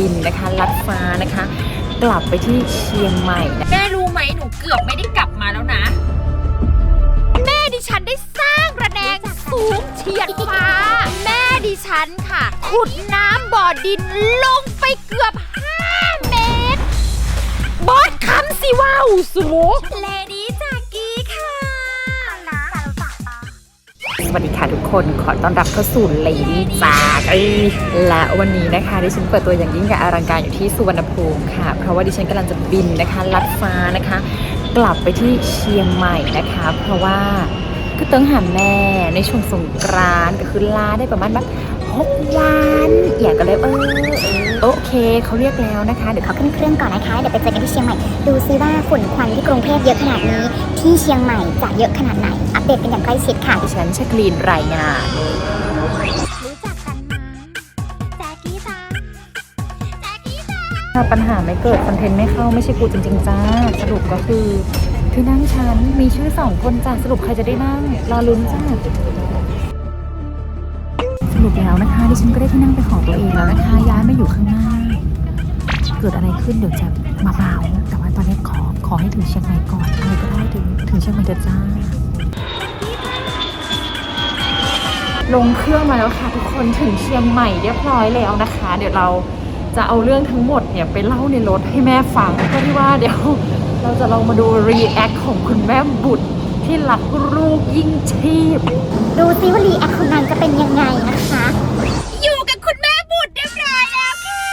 บินนะคะลัดฟ้านะคะ กลับไปที่เชียงใหม่แม่รู้ไหมหนูเกือบไม่ได้กลับมาแล้วนะ แม่ดิฉันได้สร้างระแนงสูงเฉียดฟ้า แม่ดิฉันค่ะ ขุดน้ำบ่อดินลงไปเกือบ 5 เมตร บอสคำสิว้าวสูเลดี้จา สวัสดีค่ะทุกคนขอต้อนรับเข้าสู่เลดี้จากและวันนี้นะคะดิฉันเปิดตัวอย่างยิ่งใหญ่อลังการอยู่ที่สุวรรณภูมิค่ะ เพราะว่าดิฉันกำลังจะบินนะคะลัดฟ้านะคะ กลับไปที่เชียงใหม่นะคะ เพราะว่าก็ต้องหาแม่ในช่วงสงกรานต์ก็คือลาได้ประมาณแบบ หกวันอย่าก็เลยเออเออโอเคเขาเรียกแล้วนะคะ เดี๋ยวขอเขาขึ้นเครื่องก่อนนะคะเดี๋ยวไปเจอกันที่เชียงใหม่ ดูซิว่าฝุ่นควันที่กรุงเทพเยอะขนาดนี้ ที่เชียงใหม่จะเยอะขนาดไหน อัปเดตกันอย่างใกล้ชิดค่ะดิฉันชกลีนรายงานรู้จักกันมาแจ๊กกี้จ้าแจ๊กกี้จ้าถ้าปัญหาไม่เกิดคอนเทนต์ไม่เข้าไม่ใช่กูจริง ๆ จ้า สรุปก็คือที่นั่งฉันมีชื่อสองคนจ้าสรุปใครจะได้นั่งรอลุ้นจ้า ปแล้วนะคะดิฉันก็ได้ที่นั่งเป็นของตัวเองแล้วนะคะย้ายมาอยู่ข้างหน้า เกิดอะไรขึ้นเดี๋ยวจะมาเบาแต่ว่าตอนนี้ขอขอให้ถึงเชียงใหม่ก่อนอะไรก็ได้ถึงถึงเชียงใหม่เถอะจ้าลงเครื่องมาแล้วค่ะทุกคนถึงเชียงใหม่เรียบร้อยแล้วนะคะ เดี๋ยวเราจะเอาเรื่องทั้งหมดเนี่ยไปเล่าในรถให้แม่ฟังเพื่อที่ว่าเดี๋ยวเราจะลองมาดูรีแอคของคุณแม่บุตร ที่รักลูกยิ่งชีพ ดูซิว่ารีแอคคนนั้นจะเป็นยังไงนะคะ อยู่กับคุณแม่บุตรเรียบร้อยแล้วค่ะ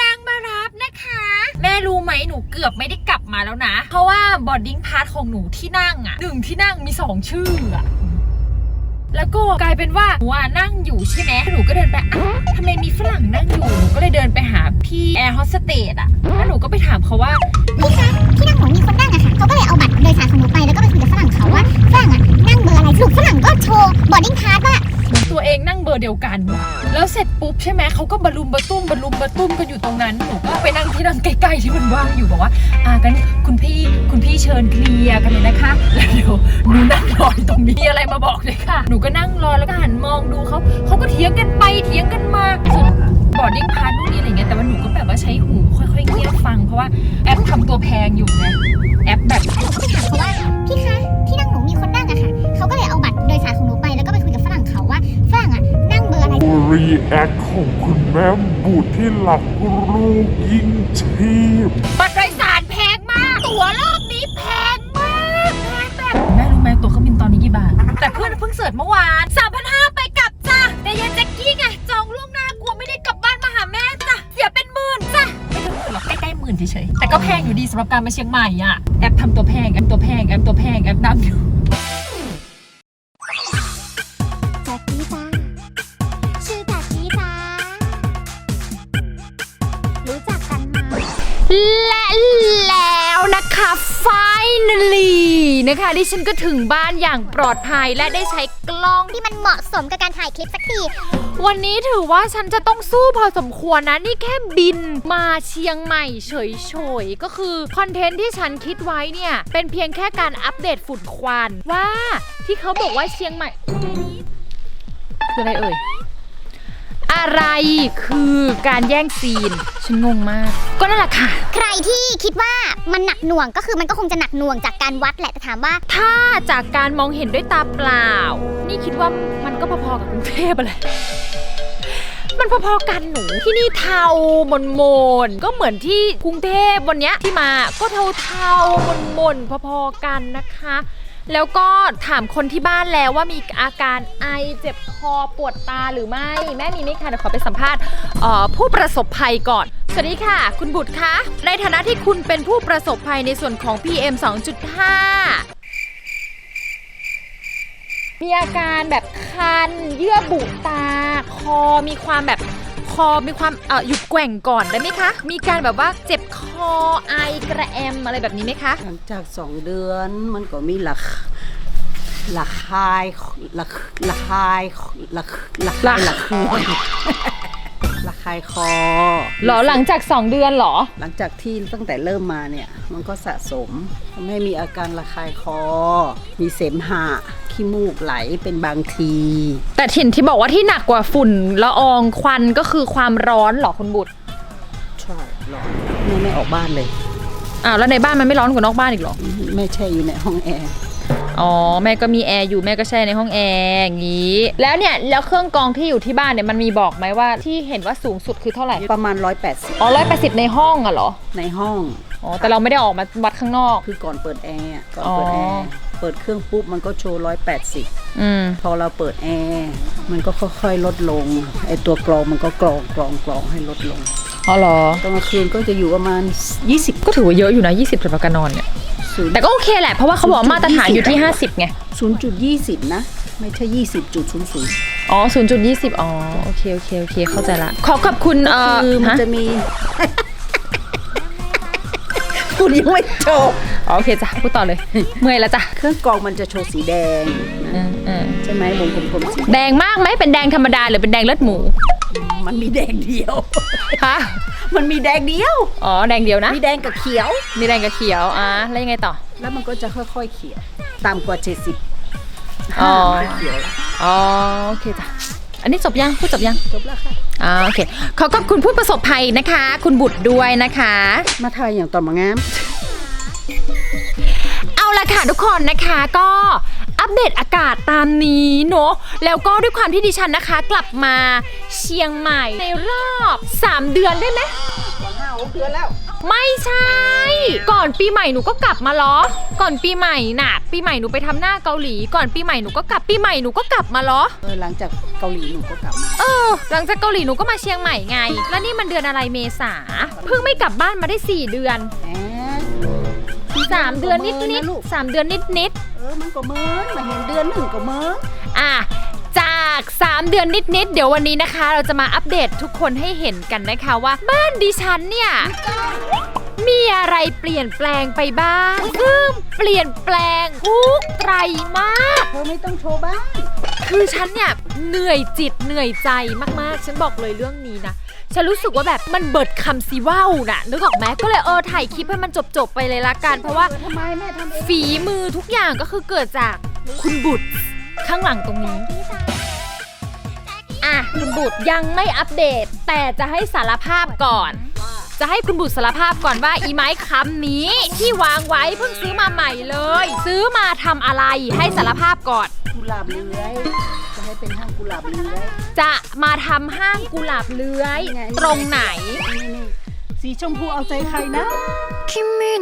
นางมารับนะคะ แม่รู้ไหมหนูเกือบไม่ได้กลับมาแล้วนะ เพราะว่าบอดดิ้งพาร์ทของหนูที่นั่งอะหนึ่งที่นั่งมีสองชื่ออะ แล้วก็กลายเป็นว่าหนูอะนั่งอยู่ใช่ไหมหนูก็เดินไปอ้าวทำไมมีฝรั่งนั่งอยู่หนูก็เลยเดินไปหาพี่แอร์โฮสเตสอะแล้วหนูก็ไปถามเขาว่า พี่คะที่นั่งหนูมีคนนั่งอะค่ะเขาก็เลยเอาบัตรโดยสารของหนูไปแล้วก็ไปคุยกับฝรั่งเขาว่าฝรั่งอะนั่งเบอร์อะไรสรุปฝรั่งก็โชว์บอร์ดิ้งพาสว่า ตัวเองนั่งเบอร์เดียวกัน แล้วเสร็จปุ๊บใช่ไหมเขาก็บรรลุมบรตุ้มบรรลุมบรตุ้มกันอยู่ตรงนั้นหนูก็ไปนั่งที่นั่งใกล้ๆที่มันว่างอยู่บอกว่าอ่ากันคุณพี่คุณพี่เชิญเคลียร์กันเลยนะคะแล้วเดี๋ยวหนูนั่งรออยู่ตรงนี้มีอะไรมาบอกเลยค่ะ หนูก็นั่งรอแล้วก็หันมองดูเขาเขาก็เถียงกันไปเถียงกันมาส่วนบอร์ดิ้งพาร์นู่นนี่อะไรเงี้ยแต่ว่าหนูก็แบบว่าใช้หูค่อยๆเงียบฟังเพราะว่าแอปทำตัวแพงอยู่ไงแอปแบบก็ไปถามเขาว่าพี่คะ ร์อะไรรีแอคของคุณแม่บุตรที่หลักลูกยิ่งชีพบัตรโดยสารแพงมาก ตั๋วรอบนี้แพงมากแพงแบบแม่รู้ไหมตั๋วเครื่องบินตอนนี้กี่บาท แต่เพื่อนเพิ่งเสิร์ชเมื่อวาน3,500ไปกลับจ้ะแต่ยายแจ็คกี้ไงจองล่วงหน้ากลัวไม่ได้กลับบ้านมาหาแม่จ้ะเสียเป็นหมื่นจ้ะไม่ถึงหมื่นหรอกใกล้ๆหมื่นเฉยๆแต่ก็แพงอยู่ดีสำหรับการมาเชียงใหม่อะแอปทำตัวแพงแอปตัวแพงแอปตัวแพงแอปนั่งอยู่ และแล้วนะคะ finally นะคะดิฉันก็ถึงบ้านอย่างปลอดภัยและได้ใช้กล้องที่มันเหมาะสมกับการถ่ายคลิปสักที วันนี้ถือว่าฉันจะต้องสู้พอสมควรนะ นี่แค่บินมาเชียงใหม่เฉยๆ ก็คือคอนเทนต์ที่ฉันคิดไว้เนี่ย เป็นเพียงแค่การอัปเดตฝุ่นควันว่าที่เขาบอกว่าเชียงใหม่คืออะไรเอ่ย อะไรคือการแย่งซีน ฉันงงมาก ก็นั่นแหละค่ะ ใครที่คิดว่ามันหนักหน่วงก็คือมันก็คงจะหนักหน่วงจากการวัดแหละแต่ถามว่า ถ้าจากการมองเห็นด้วยตาเปล่า นี่คิดว่ามันก็พอๆกับกรุงเทพอะไรมันพอๆกันหนูที่นี่เทามนมนๆก็เหมือนที่กรุงเทพวันเนี้ยที่มาก็เทาเทามนมนๆพอๆกันนะคะ แล้วก็ถามคนที่บ้านแล้วว่ามีอาการไอเจ็บคอปวดตาหรือไม่ แม่มีไหมคะเดี๋ยวขอไปสัมภาษณ์ผู้ประสบภัยก่อน สวัสดีค่ะ คุณบุตรคะในฐานะที่คุณเป็นผู้ประสบภัยในส่วนของ PM 2.5มีอาการแบบคัน เยื่อบุตา คอมีความแบบ คอมีความเอ่อหยุดแกว่งก่อนได้ไหมคะ มีการแบบว่าเจ็บคอไอกระแอมอะไรแบบนี้ไหมคะ หลังจากสองเดือนมันก็มีหลักหลักคายหลักหลักคายหลักหลักคายหลักคือหลัก คายคอหรอหลังจาก 2 เดือนหรอ หลังจากที่ตั้งแต่เริ่มมาเนี่ย มันก็สะสมทำให้มีอาการระคายคอ มีเสมหะขี้มูกไหลเป็นบางที แต่ถิ่นที่บอกว่าที่หนักกว่าฝุ่นละอองควันก็คือความร้อนเหรอคุณบุตรใช่ร้อนแม่ไม่ออกบ้านเลยอ้าวแล้วในบ้านมันไม่ร้อนกว่านอกบ้านอีกเหรอแม่แช่อยู่ในห้องแอร์ อ๋อแม่ก็มีแอร์อยู่แม่ก็แช่ในห้องแอร์อย่างนี้ แล้วเนี่ยแล้วเครื่องกรองที่อยู่ที่บ้านเนี่ยมันมีบอกไหมว่าที่เห็นว่าสูงสุดคือเท่าไหร่ประมาณอ๋อร้อยแปดสิบในห้องอะเหรอ180ในห้อง อ๋อแต่เราไม่ได้ออกมาวัดข้างนอก คือก่อนเปิดแอร์อะก่อนอ๋อเปิดแอร์เปิดเครื่องปุ๊บมันก็โชว์ 180 อืม พอเราเปิดแอร์มันก็ค่อยๆลดลงไอตัวกรองมันก็กรองกรองกรองให้ลดลงอ๋อเหรอ ตอนกลางคืนก็จะอยู่ประมาณ 20 ก็ถือว่าเยอะอยู่นะ 20สำหรับการนอนเนี่ย ศูนย์แต่ก็โอเคแหละเพราะว่าเขาบอกมาตรฐานอยู่ที่ 50 ไง0.20นะ ไม่ใช่20.00อ๋อ 0.20 อ๋อ โอเค โอเค โอเค เข้าใจละ ขอขอบคุณเอ่อคือมันฮะจะมี คุณยังไม่จบอ๋อโอเคจ้ะ พูดต่อเลย เมื่อยแล้วจ้ะเครื่องกรองมันจะโชว์สีแดงอืนะมอืมใช่ไหมวงกลมๆสีแดงมากไหมเป็นแดงธรรมดาหรือเป็นแดงเลือดหมู มันมีแดงเดียว ฮะ มันมีแดงเดียว อ๋อ แดงเดียวนะ มีแดงกับเขียว มีแดงกับเขียว อะ แล้วยังไงต่อ แล้วมันก็จะค่อยๆเขียวต่ำกว่า70อ๋อไม่เขียวอ๋อ โอเคจ้ะ อันนี้จบยัง พูดจบยัง จบแล้วค่ะอ่าโอเค ขอขอบคุณผู้ประสบภัยนะคะ คุณบุตรด้วยนะคะ มาทายอย่างต่อมางามเอาละค่ะทุกคนนะคะก็ อัปเดตอากาศตามนี้เนอะแล้วก็ด้วยความที่ดิฉันนะคะ กลับมาเชียงใหม่ในรอบ 3 เดือนได้ไหมห้าหกเดือนแล้ว ไม่ใช่ ก่อนปีใหม่หนูก็กลับมาล้อ ก่อนปีใหม่น่ะ ปีใหม่หนูไปทำหน้าเกาหลี ก่อนปีใหม่หนูก็กลับปีใหม่หนูก็กลับมาล้อ เออหลังจากเกาหลีหนูก็กลับมา เออ หลังจากเกาหลีหนูก็มาเชียงใหม่ไง แล้วนี่มันเดือนอะไรเมษา เพิ่งไม่กลับบ้านมาได้ 4 เดือน แหม สามเดือนนิดประนิมาดณะลูกสามเดือนนิดนิดเออมันก็เหมินมาเห็นเดือนหนึ่งก็เหมินอะจาก 3 เดือนนิดๆ เดี๋ยววันนี้นะคะ เราจะมาอัปเดตทุกคนให้เห็นกันนะคะว่า บ้านดิฉันเนี่ย มีอะไรเปลี่ยนแปลงไปบ้างซึ่งเปลี่ยนแปลงทุกไตรมาสเธอไม่ต้องโชว์บ้าน คือฉันเนี่ยเหนื่อยจิตเหนื่อยใจมากๆ ฉันบอกเลยเรื่องนี้นะ ฉันรู้สึกว่าแบบมันเบิดคำซีว่าวน่ะ นึกออกไหมก็เลยเออถ่ายคลิปให้มันจบๆไปเลยละกัน เพราะว่าทำไมแม่ทำเองฝีมือทุกอย่างก็คือเกิดจากคุณบุตรข้างหลังตรงนี้ อะคุณบุตรยังไม่อัปเดต แต่จะให้สารภาพก่อน จะให้คุณบุตรสารภาพก่อนว่าอีไม้ค้ำนี้ที่วางไว้เพิ่งซื้อมาใหม่เลย ซื้อมาทำอะไรให้สารภาพก่อน กุหลาบเลื้อย ให้เป็นห้างกุหลาบเลื้อยจะมาทำห้างกุหลาบเลื้อยไงตรงไหน นี่นี่ สีชมพูเอาใจใครนะ 君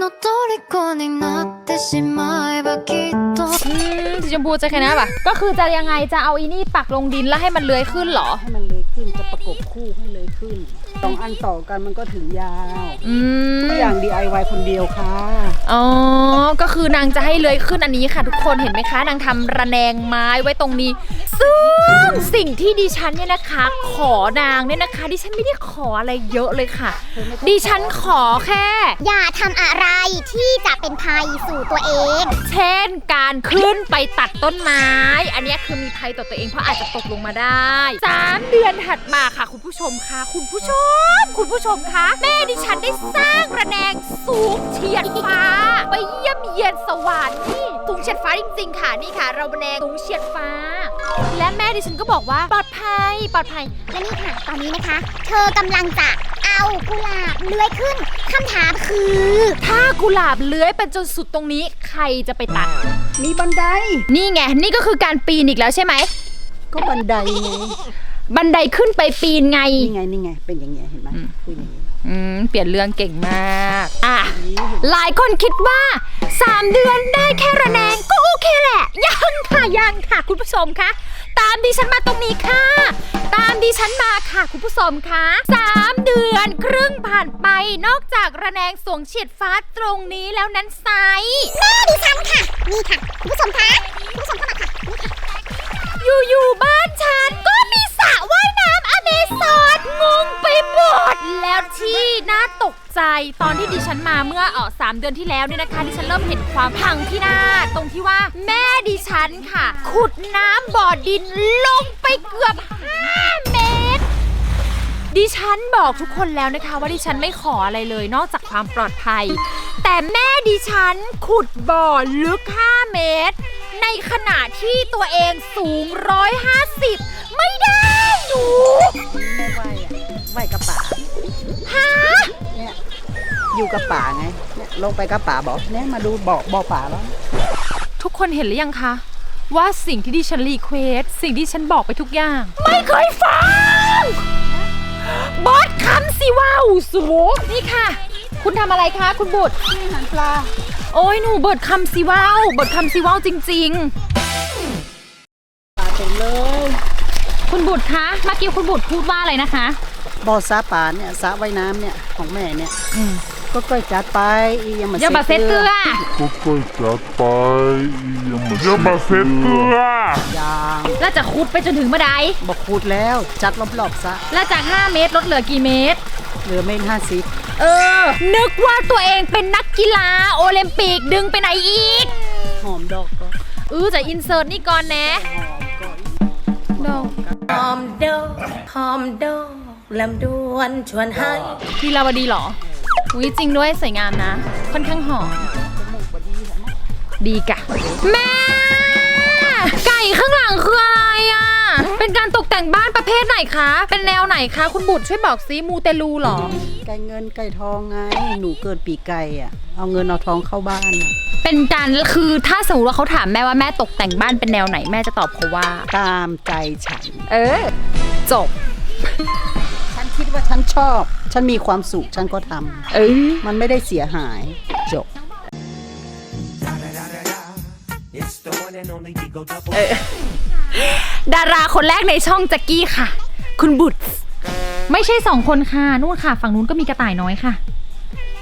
の虜になってしまえばきっと อืมสีชมพูจะแค่นั้นปะก็คือจะยังไงจะเอาอีนี่ปักลงดินแล้วให้มันเลื้อยขึ้นเหรอ ให้มันเลยขึ้นจะประกบคู่ให้เลยขึ้นสองอันต่อกันมันก็ถึงยาว อืม ทุกอย่าง DIY คนเดียวค่ะ อ๋อ ก็คือนางจะให้เลื้อยขึ้นอันนี้ค่ะทุกคนเห็นไหมคะ นางทำระแนงไม้ไว้ตรงนี้ ซึ่งสิ่งที่ดิฉันเนี่ยนะคะ ขอนางเนี่ยนะคะ ดิฉันไม่ได้ขออะไรเยอะเลยค่ะ ดิฉันขอแค่ อย่าทำอะไรที่จะเป็นภัยสู่ตัวเอง เช่นการขึ้นไปตัดต้นไม้ อันเนี้ยคือมีภัยต่อตัวเองเพราะอาจจะตกลงมาได้สามเดือนถัดมาค่ะ คุณผู้ชมคะคุณผู้ชม คุณผู้ชมคะแม่ดิฉันได้สร้างระแนงสูงเฉียดฟ้า ไปเยี่ยมเยียนสวรรค์นี่สูงเฉียดฟ้าจริงๆค่ะนี่ค่ะ เราระแนงสูงเฉียดฟ้า และแม่ดิฉันก็บอกว่าปลอดภัยปลอดภัย และนี่ค่ะ ตอนนี้นะคะ เธอกำลังจะ เอากุหลาบเลื้อยขึ้นคำถามคือ ถ้ากุหลาบเลื้อยไปจนสุดตรงนี้ใครจะไปตัด มีบันได นี่ไง นี่ก็คือการปีนอีกแล้วใช่ไหม ก็บันไดไง บันไดขึ้นไปปีนไง นี่ไงนี่ไงเป็นอย่างเงี้ยเห็นไหมคืออย่างงี้อืม เปลี่ยนเรื่องเก่งมาก อะ หลายคนคิดว่า 3 เดือนได้แค่ระแนงก็โอเคแหละ ยังค่ะยังค่ะคุณผู้ชมคะ ตามดิฉันมาตรงนี้ค่ะ ตามดิฉันมาค่ะคุณผู้ชมคะ3เดือนครึ่งผ่านไปนอกจากระแนงสวงเฉียดฟ้าตรงนี้แล้วนั้นไซส์แม่ดิฉันค่ะ นี่ค่ะ คุณผู้ชมคะคุณผู้ชมเข้ามาค่ะอยู่ อนที่ดิฉันมาเมื่อเออสามเดือนที่แล้วเนี่ยนะคะดิฉันเริ่มเห็นความพังพินาศตรงที่ว่าแม่ดิฉันค่ะ ขุดน้ำบ่อดินลงไปเกือบ 5 เมตร ดิฉันบอกทุกคนแล้วนะคะ ว่าดิฉันไม่ขออะไรเลยนอกจากความปลอดภัย แต่แม่ดิฉันขุดบ่อลึก 5 เมตร ในขณะที่ตัวเองสูง 150 ไม่ได้หนู แม่ไหวอะไหวกระป๋าฮะ อยู่กับป่าไงเนี่ยลงไปกับป่าบอกเนี่ยมาดูบ่อบ่อป่าแล้ว ทุกคนเห็นหรือยังคะ ว่าสิ่งที่ดิฉันรีเควสสิ่งที่ฉันบอกไปทุกอย่าง ไม่เคยฟัง บอสคำสิว้าวสูนี่ค่ะ คุณทำอะไรคะ คุณบุตร นี่หันปลา โอ้ยหนูเบิดคำสิว้าวเบิดคำสิว้าวจริงปลาเต็มเลย ๆ คุณบุตรคะเมื่อกี้คุณบุตรพูดว่าอะไรนะคะ บ่อสาป่าเนี่ยสระว่ายน้ำเนี่ยของแม่เนี่ย ก็ค่อยจัดไปอียังมาอย่าบาเซตเตือก็ค่อยจัดไปอย่ามาอย่ามาเซ็ตเกลือยางแล้วจะคุดไปจนถึงเมื่อใดบอกคูดแล้วจัดรอบๆซะแล้วจาก 5 เมตรลดเหลือกี่เมตร เหลือเมตรห้าสิบเออ นึกว่าตัวเองเป็นนักกีฬาโอลิมปิกดึงไปไหนอีก หอมดอกก็เออจะอินเสิร์ตนี่ก่อนแนะหอมก็ดอกหอมดอกหอมดอก ลำดวนชวนให้ลีลาวดีเหรอ อุ้ยจริงด้วยสวยงามนะ ค่อนข้างหอม ดีกะ แม่ ไก่ข้างหลังคืออะไรอะ เป็นการตกแต่งบ้านประเภทไหนคะ เป็นแนวไหนคะ คุณบุตรช่วยบอกซิมูเตลูเหรอ ไก่เงินไก่ทองไง หนูเกิดปีไก่อะ เอาเงินเอาทองเข้าบ้านอะเป็นการคือถ้าสมมติว่าเขาถามแม่ว่าแม่ตกแต่งบ้านเป็นแนวไหนแม่จะตอบเขาว่า ตามใจฉัน เออ จบฉันคิดว่าฉัน ชอบ ฉันมีความสุข ฉันก็ทำเออมันไม่ได้เสียหายจบดาราคนแรกในช่องแจ็กกี้ค่ะ คุณบุตรไม่ใช่สองคนค่ะนู่นค่ะ ฝั่งนู้นก็มีกระต่ายน้อยค่ะ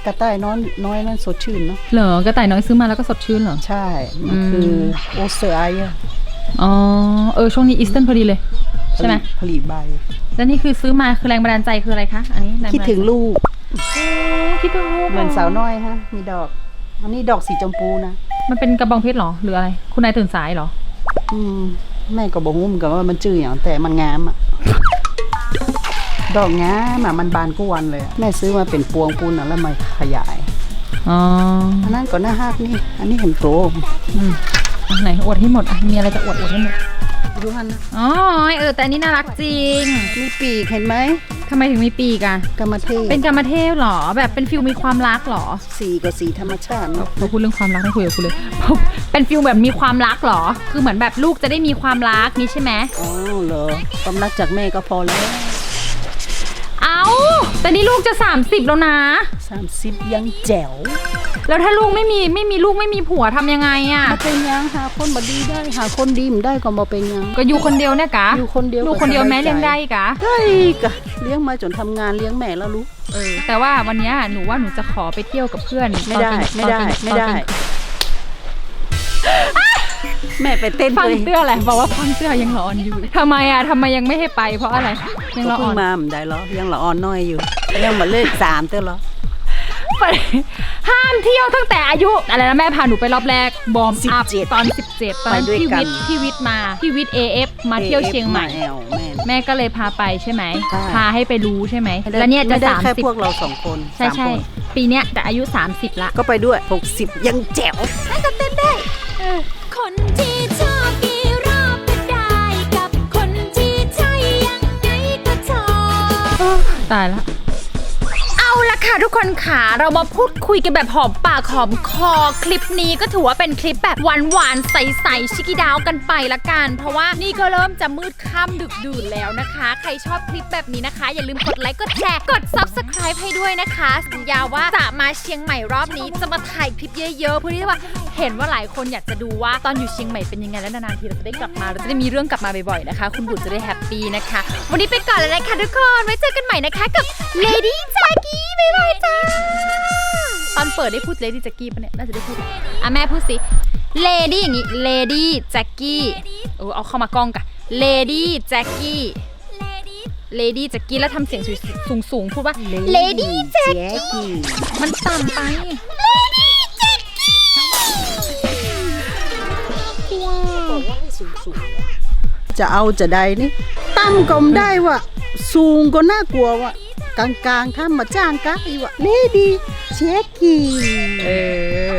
กระต่ายน้อยน้อยนั่นสดชื่นเนาะเหรอกระต่ายน้อยซื้อมาแล้วก็สดชื่นเหรอ ใช่มันคือออสเตรเลียอ๋อ เออ ช่วงนี้อีสเทิร์นพอดีเลย ใช่ไหมผลิตใบ แล้วนี่คือซื้อมาคือแรงบันดาลใจคืออะไรคะอันนี้แรงบันดาลใจคิดถึงลูกโอ้คิดถึงลูกเหมือนสาวน้อยฮะ มีดอก อันนี้ดอกสีชมพูนะมันเป็นกระบองเพชรเหรอหรืออะไร คุณนายตื่นสายเหรอ อืมแม่ก็บอกงุ้มอนกันว่ามันจื้ออย่างแต่มันงามอะดอกงามอะมันบานกุวันเลยอะแม่ซื้อมาเป็นพวงปูนอะแล้วมาขยายอ๋ออันนั้นก็น่าฮักนี่ อันนี้เห็นโตอืมอะไหนอวดให้หมดอะมีอะไรจะอวดอวดให้หมด ดูฮันนะอ๋อเออแต่อันนี้น่ารักจริงมีปีกเห็นไหมทำไมถึงมีปีกอะกรรมเทศเป็นกรรมเทพเหรอ แบบเป็นฟิลมีความรักเหรอสีกับสีธรรมชาติเนอะเราพูดเรื่องความรักให้คุยกับคุณเลย เป็นฟิลแบบมีความรักเหรอ คือเหมือนแบบลูกจะได้มีความรักนี้ใช่ไหมอ๋อเหรอความรักจากแม่ก็พอแล้วเอาแต่นี่ลูกจะ 30 แล้วนะ สามสิบยังแจ๋ว แล้วถ้าลูกไม่มีไม่มีลูกไม่มีผัวทำยังไงอะมาเป็นยังหาคนบดีได้หาคนดีมได้ก็มาเป็นยัง ก็อยู่คนเดียวเนี่ยกะอยู่คนเดียวลูกคนเดียวแม่ก็สบายใจเลี้ยงได้กะ ได้กะเลี้ยงมาจนทำงานเลี้ยงแม่แล้วลูก เออแต่ว่าวันเนี้ยหนูว่าหนูจะขอไปเที่ยวกับเพื่อนไม่ได้ตอนไม่ได้ตอนไม่ได้ตอนแม่ไปเต้นฟังเลยเสื้ออะไรบอกว่าฟังเสื้อยังร้อนอยู่ทำไมอะทำไมยังไม่ให้ไป เพราะอะไรยังก็ร้อเพิ่งนมามันได้เหรอยังละอ่อนน้อยอยู่ยังมาเลิกสามเต้อเหรอ ไปห้ามเที่ยวตั้งแต่อายุอะไรนะแม่พาหนูไปรอบแรกบอมอัพ17ตอน 17 ตอนนั้นไปด้วยพี่กัน วิทย์พี่วิทย์มาพี่วิทย์ AF มาเที่ยวเชียงใหม่ แอลแม่ แม่ก็เลยพาไปใช่ไหม ใช่ พาให้ไปรู้ใช่ไหมไม่ได้แล้วเนี่ยจะไม่ได้สามแค่สิบพวกเราสองคนใช่สามใช่คนปีเนี้ยแต่อายุ 30 ละ ก็ไปด้วย 60 ยังแจ๋ว คนที่ชอบกี่รอบก็ได้กับคนที่ใช่ยังไงก็ชอบ ตายละเอาละ ค่ะทุกคนค่ะเรามาพูดคุยกันแบบหอมปากหอมคอคลิปนี้ก็ถือว่าเป็นคลิปแบบหวานๆใสๆชิคกี้ดาวกันไปละกัน เพราะว่านี่ก็เริ่มจะมืดค่ำดึกดื่นแล้วนะคะ ใครชอบคลิปแบบนี้นะคะ อย่าลืมกดไลค์กดแชร์กด subscribe ให้ด้วยนะคะ สัญญาว่าจะมาเชียงใหม่รอบนี้จะมาถ่ายคลิปเยอะๆเพื่อที่ว่า เห็นว่าหลายคนอยากจะดูว่าตอนอยู่เชียงใหม่เป็นยังไงและนานๆทีเราจะได้กลับมาเราจะได้มีเรื่องกลับมาบ่อยๆนะคะ คุณบุตรจะได้แฮปปี้นะคะ วันนี้ไปก่อนแล้วนะคะทุกคนไว้เจอกันใหม่นะคะกับ Lady Jackie บ๊ายบายจ้าตอนเปิดได้พูด Lady Jackie ปะเนี่ยน่าจะได้พูดอะแม่พูดสิ Lady อย่างนี้ Lady Jackie เออเอาเข้ามากล้องกัน Lady Jackie Lady Jackie แล้วทำเสียงสูงสูงพูดว่า Lady Jackie มันต่ำไป จะเอาจะได้นี่ตั้มก็ไม่ได้ว่ะสูงก็น่ากลัววะกลางๆถ้ามาจ้างกะอีวะเลดี้เช็คกี้เออ